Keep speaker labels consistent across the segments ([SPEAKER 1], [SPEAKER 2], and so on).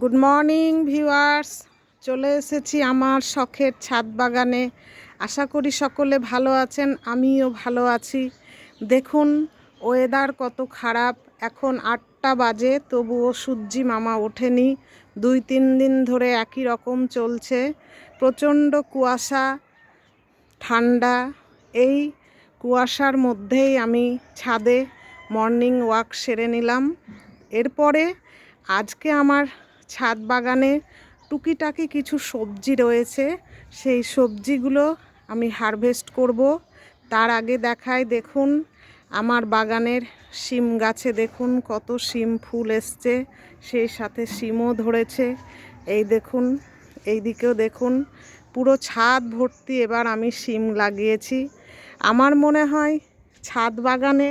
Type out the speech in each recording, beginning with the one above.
[SPEAKER 1] Good morning viewers চলে এসেছি আমার শখের ছাদ বাগানে। আশা করি সকলে ভালো আছেন, আমিও ভালো আছি। দেখুন ওয়েদার কত খারাপ। এখন আটটা বাজে, তবুও সূর্যি মামা ওঠেনি। দুই, তিন দিন ধরে একই রকম চলছে। প্রচণ্ড কুয়াশা, ঠান্ডা। এই কুয়াশার মধ্যেই আমি ছাদে মর্নিং ওয়াক সেরে নিলাম। এরপরে আজকে আমার ছাদ বাগানে টুকিটাকি কিছু সবজি রয়েছে। সেই সবজিগুলো আমি হারভেস্ট করব। তার আগে দেখায় দেখুন, আমার বাগানের শিম গাছে দেখুন কত শিম ফুল এসছে, সেই সাথে শিমও ধরেছে। এই দেখুন, এই দিকেও দেখুন, পুরো ছাদ ভর্তি এবার আমি শিম লাগিয়েছি। আমার মনে হয় ছাদ বাগানে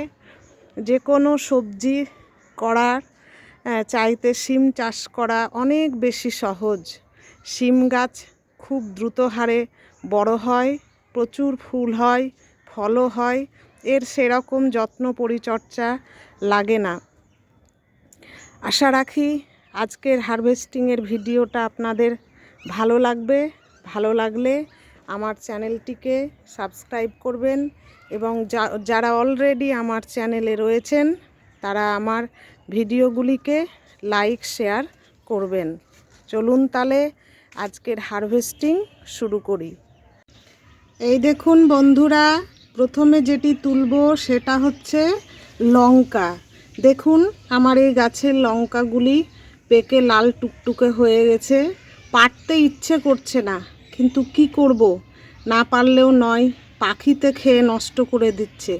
[SPEAKER 1] যে কোনো সবজি করার চাইতে শিম চাষ করা অনেক বেশি সহজ। শিম গাছ খুব দ্রুত হারে বড় হয়, প্রচুর ফুল হয়, ফলও হয়, এর সেরকম যত্ন পরিচর্যা লাগে না। আশা রাখি আজকের হারভেস্টিংয়ের ভিডিওটা আপনাদের ভালো লাগবে। ভালো লাগলে আমার চ্যানেলটিকে সাবস্ক্রাইব করবেন এবং যারা অলরেডি আমার চ্যানেলে রয়েছেন তারা আমার ভিডিওগুলিকে লাইক, শেয়ার করবেন। চলুন তাহলে আজকের হারভেস্টিং শুরু করি। এই দেখুন বন্ধুরা, প্রথমে যেটি তুলব সেটা হচ্ছে লঙ্কা। দেখুন আমার এই গাছের লঙ্কাগুলি পেকে লাল টুকটুকে হয়ে গেছে। পারতে ইচ্ছে করছে না, কিন্তু কি করব? না পারলেও নয়। পাখিতে খেয়ে নষ্ট করে দিচ্ছে।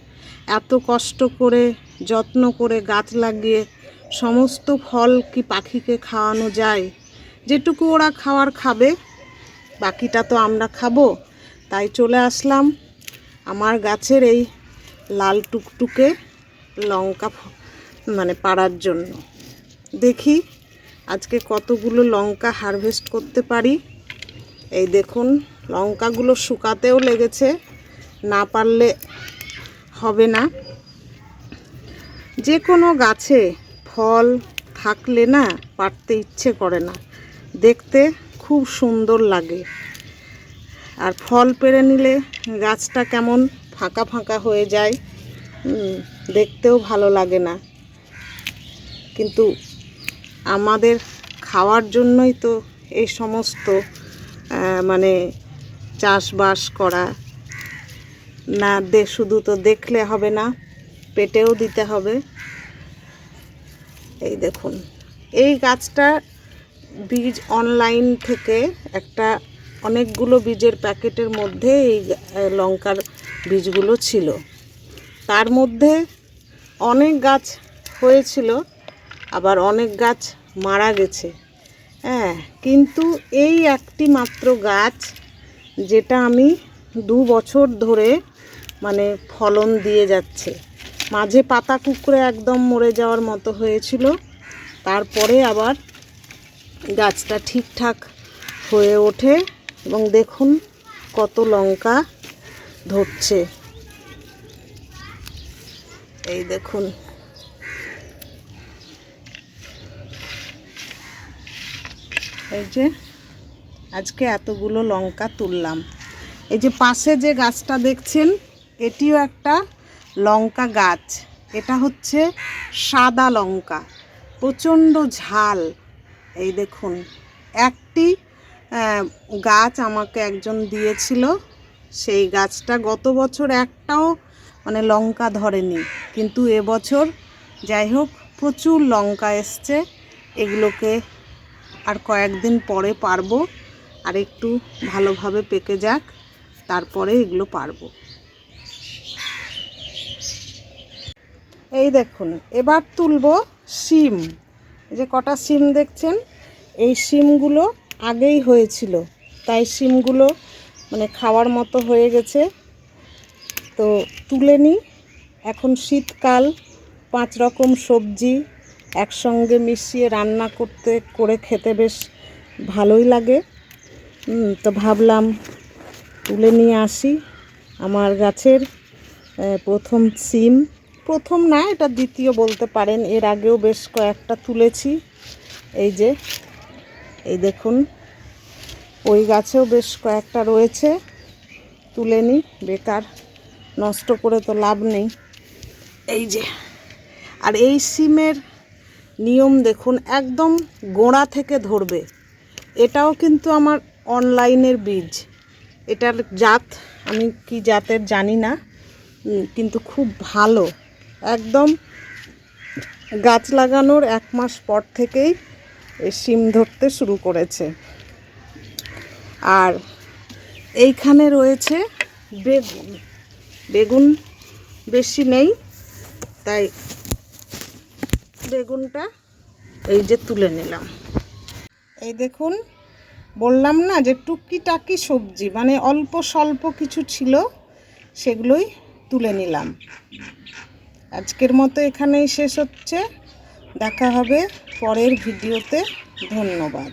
[SPEAKER 1] এত কষ্ট করে, যত্ন করে গাছ লাগিয়ে সমস্ত ফল কি পাখিকে খাওয়ানো যায়? যেটুকু ওরা খাওয়ার খাবে, বাকিটা তো আমরা খাব। তাই চলে আসলাম আমার গাছের এই লাল টুকটুকে লঙ্কা মানে পাড়ার জন্য। দেখি আজকে কতগুলো লঙ্কা হারভেস্ট করতে পারি। এই দেখুন, লঙ্কাগুলো শুকাতেও লেগেছে। না পারলে হবে না। যে কোনো গাছে ফল থাকলে না পারতে ইচ্ছে করে না। দেখতে খুব সুন্দর লাগে। আর ফল পেরে নিলে গাছটা কেমন ফাঁকা ফাঁকা হয়ে যায় দেখতেও ভালো লাগে না। কিন্তু আমাদের খাওয়ার জন্যই তো এই সমস্ত মানে চাষবাস করা না, দে, শুধু তো দেখলে হবে না, পেটেও দিতে হবে। এই দেখুন, এই গাছটা বীজ অনলাইন থেকে একটা অনেকগুলো বীজের প্যাকেটের মধ্যে এই লঙ্কার বীজগুলো ছিল। তার মধ্যে অনেক গাছ হয়েছিল, আবার অনেক গাছ মারা গেছে। হ্যাঁ কিন্তু এই একটি মাত্র গাছ, যেটা আমি দু বছর ধরে মানে ফলন দিয়ে যাচ্ছে। মাঝে পাতা কুকড়ে একদম মরে যাওয়ার মতো হয়েছিল। তারপরে আবার গাছটা ঠিকঠাক হয়ে ওঠে এবং দেখুন কত লঙ্কা ধরছে। এই দেখুন। এই যে আজকে এতগুলো লঙ্কা তুললাম। এই যে পাশে যে গাছটা দেখছেন এটিও একটা লঙ্কা গাছ। এটা হচ্ছে সাদা লঙ্কা। প্রচণ্ড ঝাল। এই দেখুন, একটি গাছ আমাকে একজন দিয়েছিল। সেই গাছটা গত বছর একটাও মানে লঙ্কা ধরেনি। কিন্তু এবছর যাই হোক, প্রচুর লঙ্কা এসছে। এগুলোকে আর কয়েকদিন পরে পারব। আর একটু ভালোভাবে পেকে যাক, তারপরে এগুলো পারব। এই দেখুন, এবার তুলবো এই যে কটা শিম দেখছেন, এই শিমগুলো আগেই হয়েছিল। তাই শিমগুলো মানে খাওয়ার মতো হয়ে গেছে। তো তুলে নিই। এখন শীতকাল, পাঁচ রকম সবজি একসঙ্গে মিশিয়ে রান্না করতে, করে খেতে বেশ ভালোই লাগে। তো ভাবলাম তুলে নিয়ে আসি আমার গাছের প্রথম সিম প্রথম না, এটা দ্বিতীয় বলতে পারেন। এর আগেও বেশ কয়েকটা তুলেছি। এই যে, এই দেখুন, ওই গাছেও বেশ কয়েকটা রয়েছে। তুলে নিই বেকার, নষ্ট করে তো লাভ নেই। এই যে, আর এই সিমের নিয়ম দেখুন, একদম গোড়া থেকে ধরবে। এটাও কিন্তু আমার অনলাইনের বীজ। এটার জাত আমি কি জাতের জানি না কিন্তু খুব ভালো। একদম গাছ লাগানোর এক মাস পর থেকেই সিম ধরতে শুরু করেছে। আর এইখানে রয়েছে বেগুন। বেগুন বেশি নেই, তাই বেগুনটা এই যে তুলে নিলাম। এই দেখুন, বললাম না যে টুকিটাকি সবজি মানে অল্প স্বল্প কিছু ছিল, সেগুলোই তুলে নিলাম। আজকের মতো এখানেই শেষ হচ্ছে। দেখা হবে পরের ভিডিওতে। ধন্যবাদ।